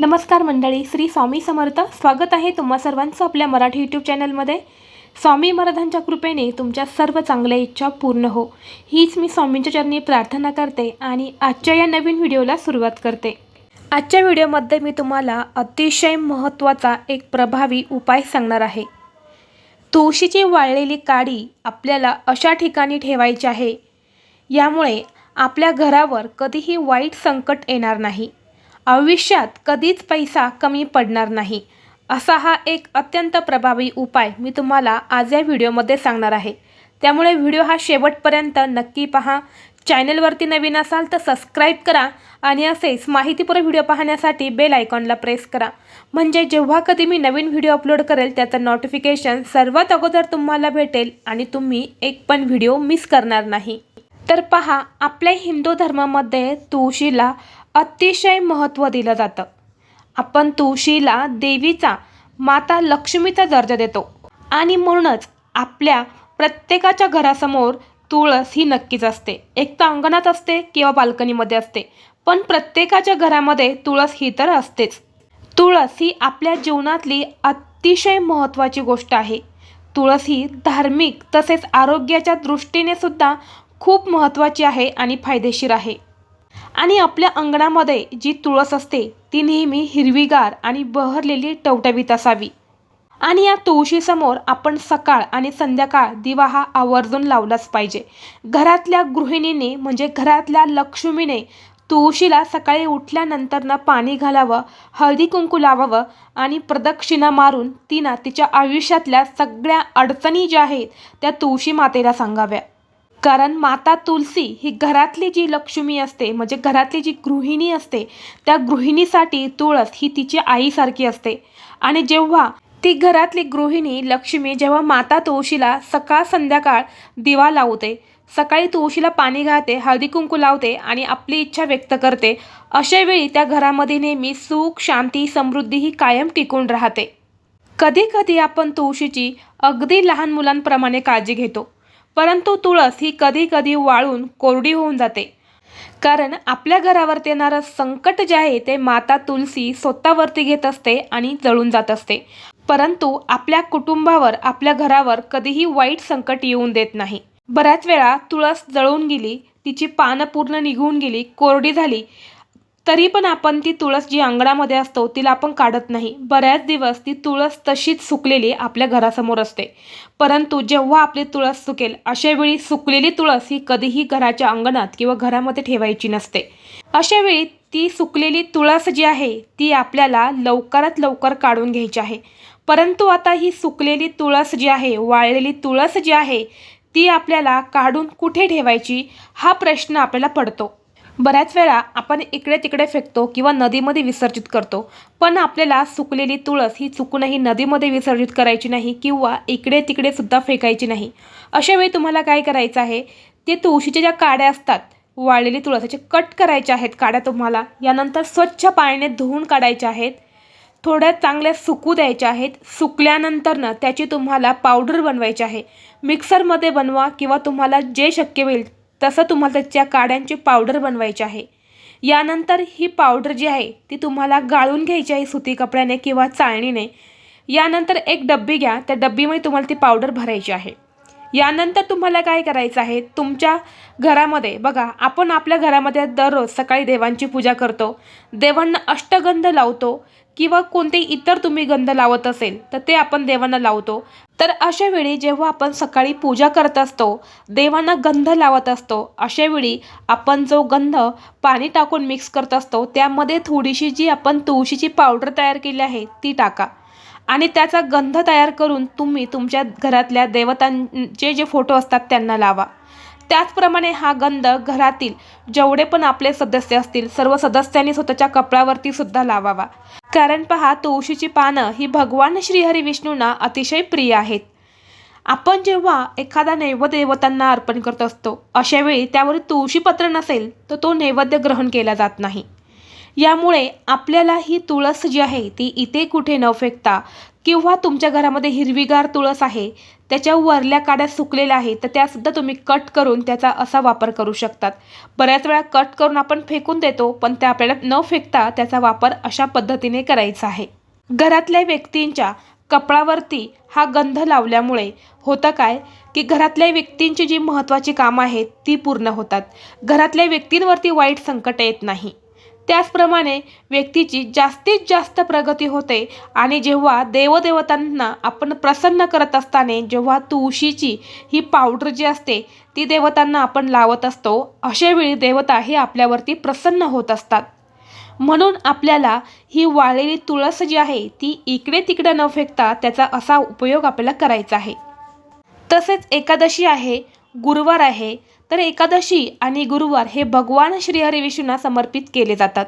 नमस्कार मंडळी श्री स्वामी समर्थ. स्वागत आहे तुम्हा सर्वांचं आपल्या मराठी यूट्यूब चॅनलमध्ये स्वामी महाराजांच्या कृपेने तुमच्या सर्व चांगल्या इच्छा पूर्ण हो. हीच मी स्वामींच्या चरणी प्रार्थना करते आणि आजच्या या नवीन व्हिडिओला सुरुवात करते. आजच्या व्हिडिओमध्ये मी तुम्हाला अतिशय महत्त्वाचा एक प्रभावी उपाय सांगणार आहे. तुळशीची वाळलेली काडी आपल्याला अशा ठिकाणी ठेवायची आहे यामुळे आपल्या घरावर कधीही वाईट संकट येणार नाही. आयुष्यात कधीच पैसा कमी पडणार नाही. असा हा एक अत्यंत प्रभावी उपाय मी तुम्हाला आज या व्हिडिओमध्ये सांगणार आहे. त्यामुळे व्हिडिओ हा शेवटपर्यंत नक्की पहा. चॅनलवरती नवीन असाल तर सबस्क्राईब करा आणि असेच माहितीपूर्व व्हिडिओ पाहण्यासाठी बेल आयकॉनला प्रेस करा. म्हणजे जेव्हा कधी मी नवीन व्हिडिओ अपलोड करेल त्याचं नोटिफिकेशन सर्वात अगोदर तुम्हाला भेटेल आणि तुम्ही एक पण व्हिडिओ मिस करणार नाही. तर पहा आपल्या हिंदू धर्मामध्ये तुळशीला अतिशय महत्त्व दिलं जातं. आपण तुळशीला देवीचा माता लक्ष्मीचा दर्जा देतो. आणि म्हणूनच आपल्या प्रत्येकाच्या घरासमोर तुळस ही नक्कीच असते. एक तर अंगणात असते किंवा बाल्कनीमध्ये असते पण प्रत्येकाच्या घरामध्ये तुळस ही तर असतेच. तुळस ही आपल्या जीवनातली अतिशय महत्त्वाची गोष्ट आहे. तुळस ही धार्मिक तसेच आरोग्याच्या दृष्टीने सुद्धा खूप महत्त्वाची आहे आणि फायदेशीर आहे. आणि आपल्या अंगणामध्ये जी तुळस असते ती नेहमी हिरवीगार आणि बहरलेली टवटवीत असावी. आणि या तुळशीसमोर आपण सकाळ आणि संध्याकाळ दिवा हा आवर्जून लावलाच पाहिजे. घरातल्या गृहिणीने म्हणजे घरातल्या लक्ष्मीने तुळशीला सकाळी उठल्यानंतरनं पाणी घालावं हळदी कुंकू लावावं आणि प्रदक्षिणा मारून तिनं तिच्या आयुष्यातल्या सगळ्या अडचणी ज्या आहेत त्या तुळशी मातेला सांगाव्या. कारण माता तुलसी ही घरातली जी लक्ष्मी असते म्हणजे घरातली जी गृहिणी असते त्या गृहिणीसाठी तुळस ही तिची आईसारखी असते. आणि जेव्हा ती घरातली गृहिणी लक्ष्मी जेव्हा माता तुळशीला सकाळ संध्याकाळ दिवा लावते सकाळी तुळशीला पाणी घालते हळदी कुंकू लावते आणि आपली इच्छा व्यक्त करते अशा वेळी त्या घरामध्ये नेहमी सुख शांती समृद्धी ही कायम टिकून राहते. कधी कधी आपण तुळशीची अगदी लहान मुलांप्रमाणे काळजी घेतो. परंतु तुळस ही कधी कधी वाळून कोरडी होऊन जाते. कारण आपल्या घरावरती येणारं संकट जे आहे ते माता तुलसी स्वतःवरती घेत असते आणि जळून जात असते. परंतु आपल्या कुटुंबावर आपल्या घरावर कधीही वाईट संकट येऊन देत नाही. बऱ्याच वेळा तुळस जळून गेली तिची पानं पूर्ण निघून गेली कोरडी झाली तरी पण आपण ती तुळस जी अंगणामध्ये असतो तिला आपण काढत नाही. बऱ्याच दिवस ती तुळस तशीच सुकलेली आपल्या घरासमोर असते. परंतु जेव्हा आपली तुळस सुकेल अशा वेळी सुकलेली तुळस ही कधीही घराच्या अंगणात किंवा घरामध्ये ठेवायची नसते. अशा वेळी ती सुकलेली तुळस जी आहे ती आपल्याला लवकरात लवकर काढून घ्यायची आहे. परंतु आता ही सुकलेली तुळस जी आहे वाळलेली तुळस जी आहे ती आपल्याला काढून कुठे ठेवायची हा प्रश्न आपल्याला पडतो. बऱ्याच वेळा आपण इकडे तिकडे फेकतो किंवा नदीमध्ये विसर्जित करतो पण आपल्याला सुकलेली तुळस ही चुकूनही नदीमध्ये विसर्जित करायची नाही किंवा इकडे तिकडे सुद्धा फेकायची नाही. अशा वेळी तुम्हाला काय करायचं आहे? ते तुळशीच्या ज्या काड्या असतात वाळलेली तुळसाचे कट करायचे आहेत काड्या तुम्हाला. यानंतर स्वच्छ पाण्याने धुवून काढायच्या आहेत. थोड्या चांगल्या सुकू द्यायच्या आहेत. सुकल्यानंतरनं त्याची तुम्हाला पावडर बनवायची आहे. मिक्सरमध्ये बनवा किंवा तुम्हाला जे शक्य होईल तसं तुम्हाला त्याच्या काड्यांची पावडर बनवायची आहे. यानंतर ही पावडर जी आहे ती तुम्हाला गाळून घ्यायची आहे सुती कपड्याने किंवा चाळणीने. यानंतर एक डब्बी घ्या त्या डब्बीमध्ये तुम्हाला ती पावडर भरायची आहे. यानंतर तुम्हाला काय करायचं आहे तुमच्या घरामध्ये बघा आपण आपल्या घरामध्ये दररोज सकाळी देवांची पूजा करतो. देवांना अष्टगंध लावतो. किंवा कोणते इतर तुम्ही गंध लावत असेल तर ते आपण देवांना लावतो. तर अशा वेळी जेव्हा आपण सकाळी पूजा करत असतो देवांना गंध लावत असतो अशा वेळी आपण जो गंध पाणी टाकून मिक्स करत असतो त्यामध्ये थोडीशी जी आपण तुळशीची पावडर तयार केली आहे ती टाका. आणि त्याचा गंध तयार करून तुम्ही तुमच्या घरातल्या देवतांचे जे फोटो असतात त्यांना लावा. त्याचप्रमाणे हा गंध घरातील जेवढे पण आपले सदस्य असतील सर्व सदस्यांनी स्वतःच्या कपड्यावरती सुद्धा लावावा. कारण पहा तुळशीची पानं ही भगवान श्रीहरी विष्णूंना अतिशय प्रिय आहेत. आपण जेव्हा एखादा नैवेद्य देवतांना अर्पण करत असतो अशावेळी त्यावर तुळशीपत्र नसेल तर तो नैवेद्य ग्रहण केला जात नाही. यामुळे आपल्याला ही तुळस जी आहे ती इथे कुठे न फेकता किंवा तुमच्या घरामध्ये हिरवीगार तुळस आहे त्याच्या वरल्या काड्या सुकलेल्या आहेत तर त्यासुद्धा तुम्ही कट करून त्याचा असा वापर करू शकतात. बऱ्याच वेळा कट करून आपण फेकून देतो पण त्या आपल्याला न फेकता त्याचा वापर अशा पद्धतीने करायचा आहे. घरातल्या व्यक्तींच्या कपडावरती हा गंध लावल्यामुळे होतं काय की घरातल्या व्यक्तींची जी महत्त्वाची कामं आहेत ती पूर्ण होतात. घरातल्या व्यक्तींवरती वाईट संकट येत नाही. त्याचप्रमाणे व्यक्तीची जास्तीत जास्त प्रगती होते आणि जेव्हा देवदेवतांना आपण प्रसन्न करत असताना जेव्हा तुळशीची ही पावडर जी असते ती देवतांना आपण लावत असतो अशावेळी देवता हे आपल्यावरती प्रसन्न होत असतात. म्हणून आपल्याला ही वाळलेली तुळस जी आहे ती इकडे तिकडे न फेकता त्याचा असा उपयोग आपल्याला करायचा आहे. तसेच एकादशी आहे गुरुवार आहे तर एकादशी आणि गुरुवार हे भगवान श्रीहरी विष्णूंना समर्पित केले जातात.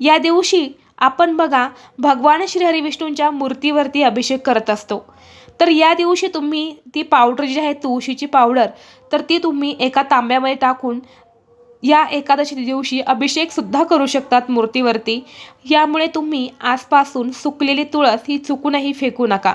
या दिवशी आपण बघा भगवान श्रीहरी विष्णूंच्या मूर्तीवरती अभिषेक करत असतो. तर या दिवशी तुम्ही ती पावडर जी आहे तुळशीची पावडर तर ती तुम्ही एका तांब्यामध्ये टाकून या एकादशी दिवशी अभिषेकसुद्धा करू शकतात मूर्तीवरती. यामुळे तुम्ही आजपासून सुकलेली तुळस ही चुकूनही फेकू नका.